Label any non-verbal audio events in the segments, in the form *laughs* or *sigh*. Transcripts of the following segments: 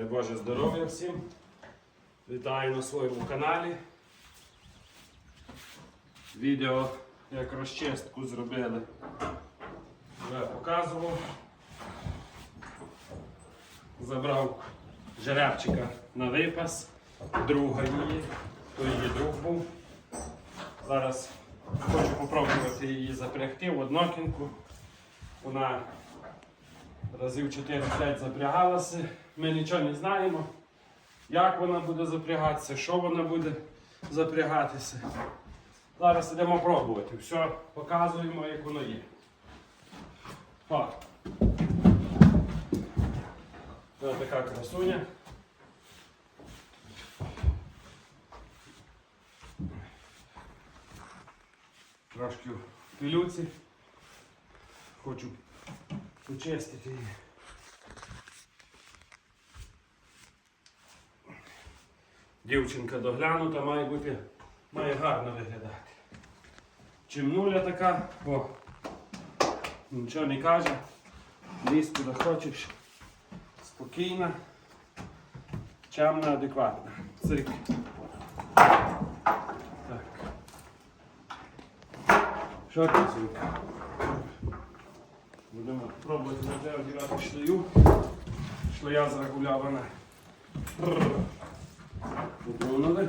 Дай Боже здоров'я всім. Вітаю на своєму каналі. Відео як розчистку зробили. Вже показував. Забрав жеребчика на випас, друга її, то її друг був. Зараз хочу спробувати її запрягти в однокінку. Вона разів 4-5 запрягалася. Ми нічого не знаємо, як вона буде запрягатися, що вона буде запрягатися. Зараз йдемо пробувати. Все показуємо, як воно є. О. Ось така красуня. Трошки в пилюці. Хочу почистити її. Дівчинка доглянута, має бути, має гарно виглядати. Чимнуля така, о, нічого не каже, лізь куди хочеш, спокійна, чемна, адекватна. Цик. Так. Що цик? Будемо пробувати вже одягати шлею. Шлея зарегульована. Виконали.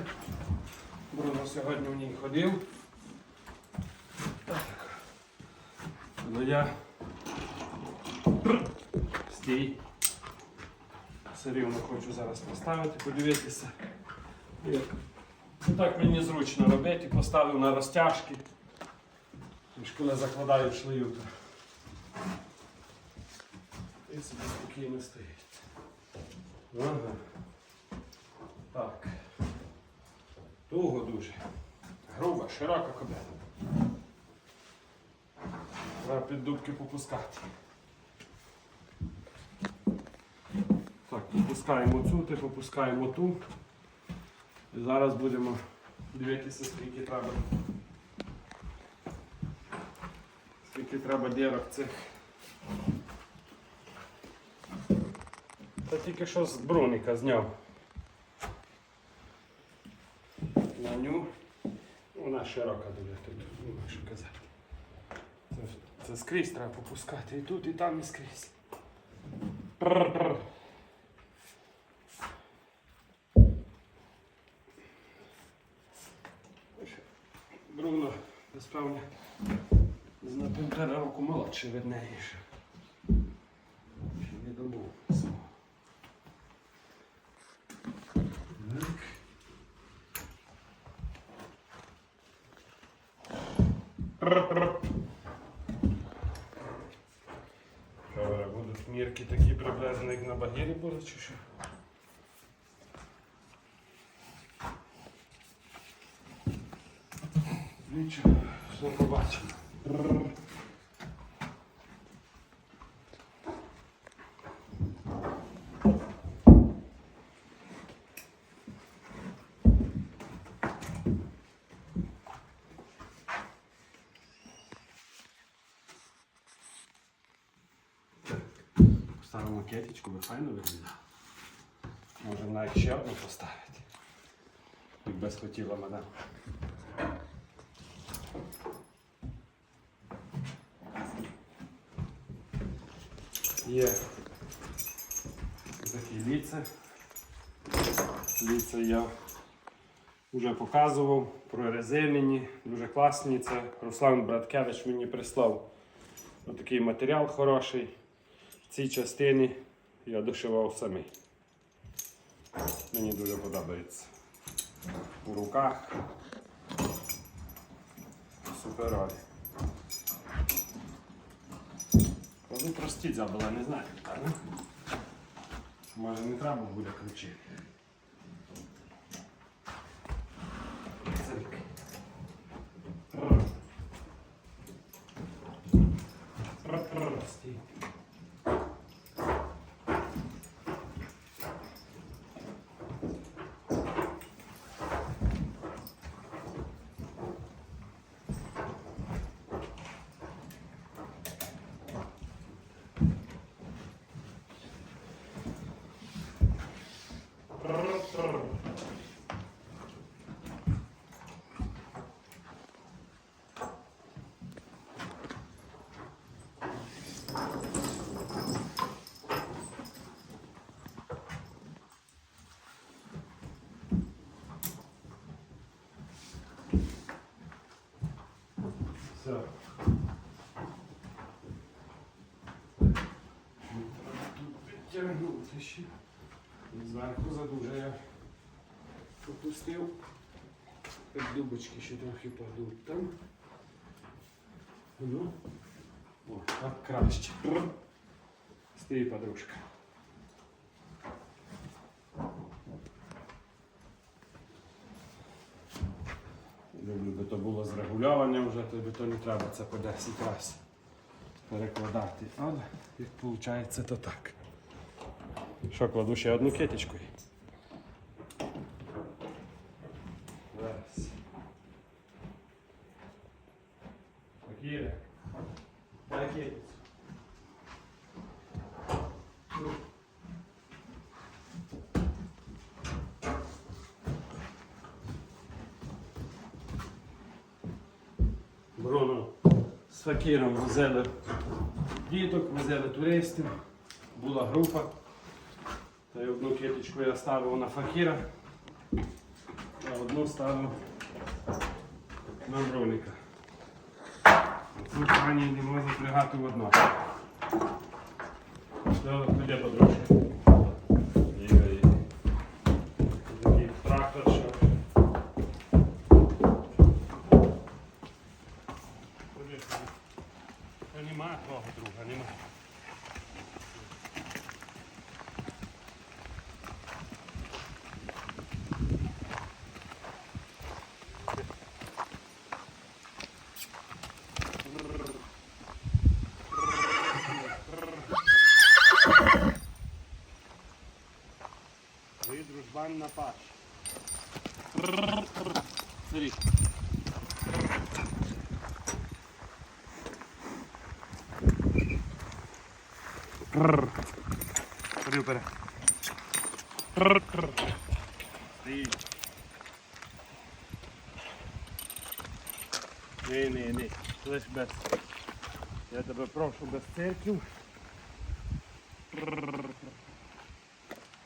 Бруно сьогодні в ній ходив. Так. Але я стій. Все рівно хочу зараз поставити, подивитися. Як. Ну, так мені зручно робити, поставив на розтяжки. Коли закладаю шлею, то і собі спокійно стоїть. Ага. Так. Туго дуже. Груба, широка кобила. Треба під дубки попускати. Так, попускаємо цю, ти попускаємо ту. І зараз будемо дивитися, скільки треба. Скільки треба дірок цих. Та тільки що з броника зняв. На ню. Вона широка дуже тут, ну, що казати. Це, це скрізь треба попускати. І тут, і там, і скрізь. Прр-прр. Бруно, насправді, на півтора року молодший від неї ще. Ще не добув. свого. Так. Що, Оля, будуть мірки такі приблизно, як на багірі будуть, чи що? Нічого, все побачимо. Кетечку, файно виглядає. Може навіть ще одну поставити. Якби схотіла мадам. Є такі ліце. Ліце я вже показував, прорезинені, дуже класні. Це Руслан Браткевич мені прислав такий матеріал хороший. В цій частині я дошивав самий. Мені дуже подобається. У руках. Суперові. Кажу, прості забула, не знаю. Може не треба буде ключі. Цирк. Стій. Все. Тут підтягнути ще. Зверху задуже я опустив. Так дубочки ще трохи падуть там. Ну. О, так краще. Стій, подружка. Люблю, би то було зрегульоване вже, то би то не треба це по 10 разів перекладати. Але як виходить, то так. Що, кладу ще одну киточку? Раз. Дай китицю. Бруно з факіром возили діток, возили туристів, була група. Та й одну киточку я ставив на факіра, а одну ставив на броника. Цю пані не можна пригати в одно. Що, Де подружка? Є, є. Такий трактор, що Та нема твого друга, нема. Ви паш. Смотри. Ходи вперед. Стоїть. Ні, ні, ні. Лиш без. Я тебе прошу без цирків.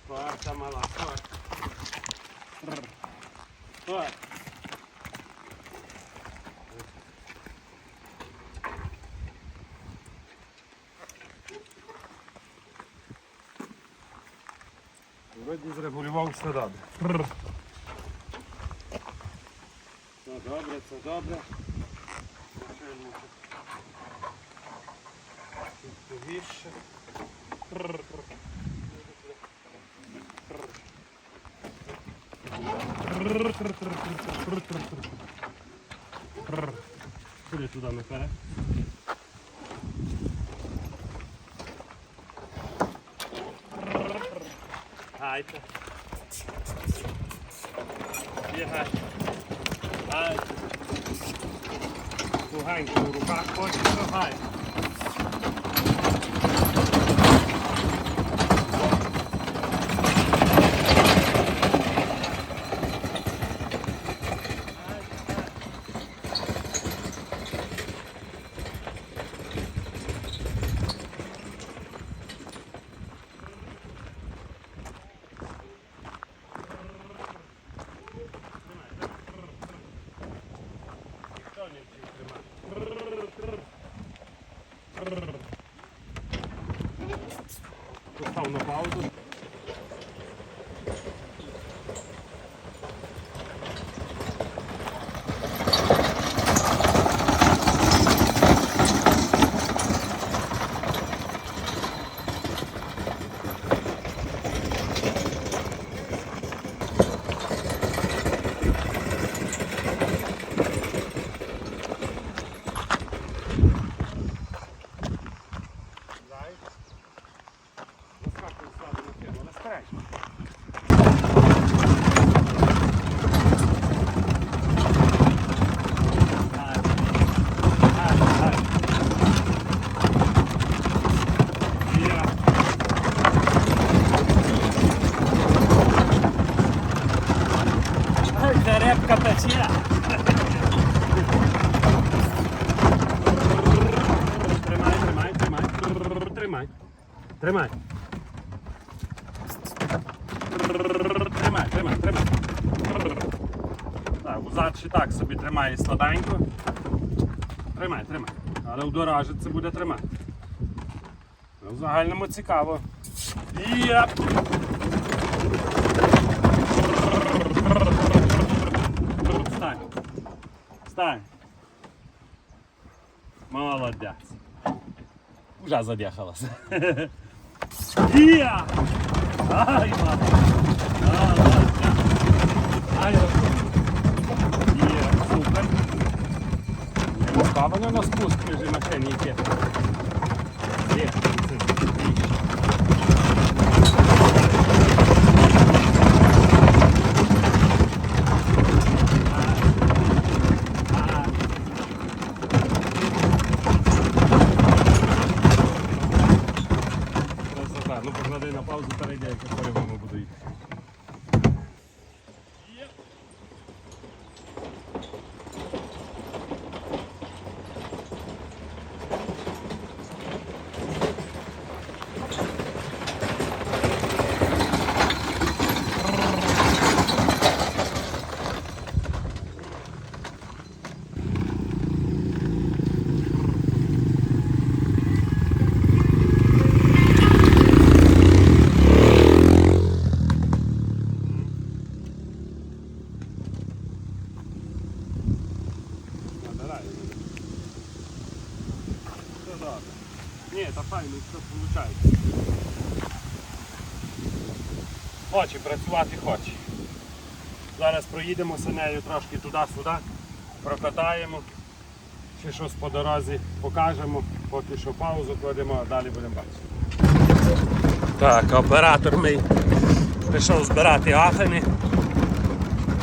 Парта мала, парта. Парта. Вроді зрегулював все добре. Все добре, це добре. Ще йому Куди туди наперед? Гайте. Бігай. Гайте. Туганько в руках хочеш, то Valdo. Тримай. Тримай, тримай, тримай. Так, узад ще так собі тримає слабенько. Тримай, тримай. Але дорожі це буде тримати. Ну, В загальному цікаво. Єп! Встань. Встань. Молодець. Вже задяхалася. *laughs* Є! Ай, мама. Ай, Є, супер. Ставлено на спуск між на. Є, Ну поклади на паузу, перейди, як я по-любому буду їхати. Набирай. Все добре. Ні, та файно, все виходить. Хоче працювати хоче. Зараз проїдемося нею трошки туди-сюди, прокатаємо. Чи щось по дорозі покажемо, поки що паузу кладемо, а далі будемо бачити. Так, оператор мій пішов збирати афини,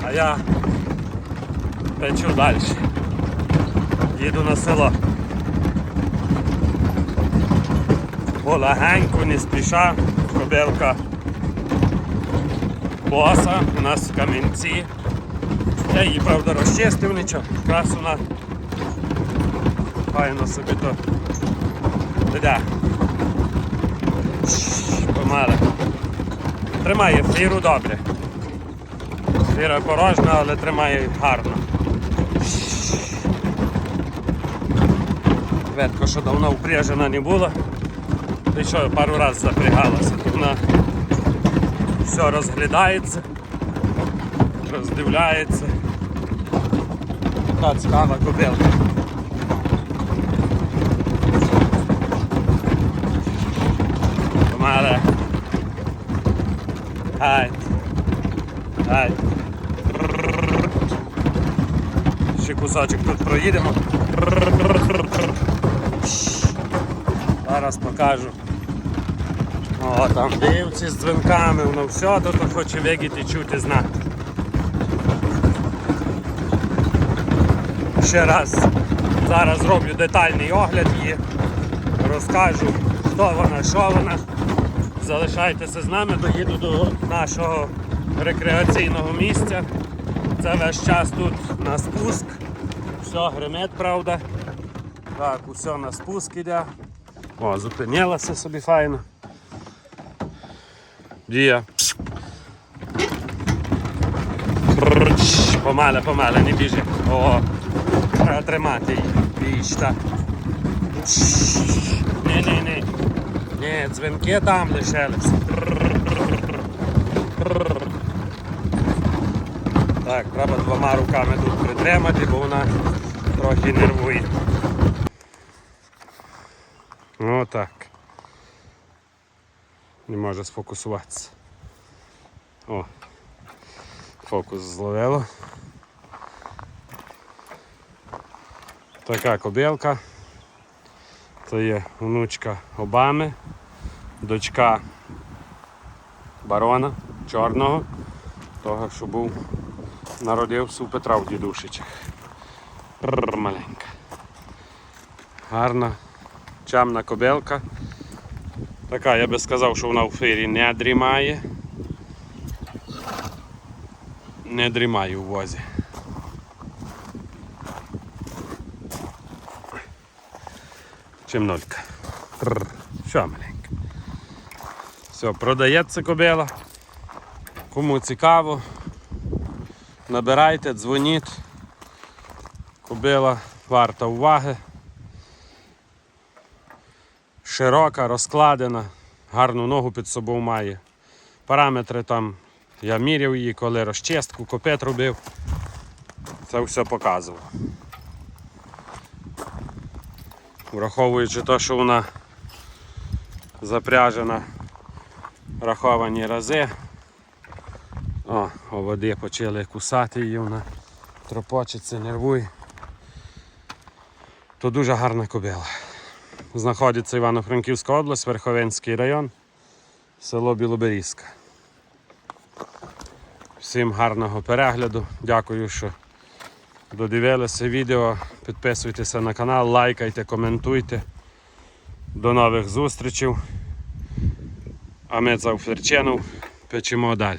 а я печу далі. Їду на село. Полегенько, не спіша, кобилка боса, у нас в камінці. Я її, правда, розчистив нічого, якраз вона файно собі то веде. Помале. Тримає фіру добре. Фіра порожна, але тримає гарно. Ветко, що давно впряжена не була. І що пару разів запрягалася. Тут вона все розглядається, роздивляється. Така цікава кобилка. Помале. Гай. Гай. Ще кусочок тут проїдемо. Зараз покажу. О, там дивці з дзвінками, воно все тут хоче вигіти чути знати. Ще раз зараз зроблю детальний огляд її, розкажу, хто вона, що вона. Залишайтеся з нами, доїду до нашого рекреаційного місця. Це весь час тут на спуск. Все гримить, правда. Так, усе на спуск іде. О, зупинилася собі файно. Дія. Помале, помале, не біжи. О, треба тримати її. Біч, так. Ні, ні, ні. Ні, дзвінки там лишилися. Так, треба двома руками тут притримати, бо вона трохи нервує. Ну так. Не може сфокусуватися. О, фокус зловило. Така кобилка. Це є внучка Обами, дочка барона чорного, того, що був народився у Петра в Дідушичах. Маленька. Гарна, чемна кобилка. Така, я би сказав, що вона в фирі не дрімає. Не дрімає у возі. Чим. Що маленька. Все, продається кобила. Кому цікаво, набирайте, дзвоніть. Кобила варта уваги. Широка, розкладена, гарну ногу під собою має. Параметри там я міряв її, коли розчистку, копет робив. Це все показував. Враховуючи те, що вона запряжена раховані рази. О, оводи почали кусати її, вона тропочеться, нервує. То дуже гарна кобила. Знаходиться Івано-Франківська область, Верховенський район, село Білоберізька. Всім гарного перегляду. Дякую, що додивилися відео. Підписуйтеся на канал, лайкайте, коментуйте. До нових зустрічей. А ми за Ферченов печемо далі.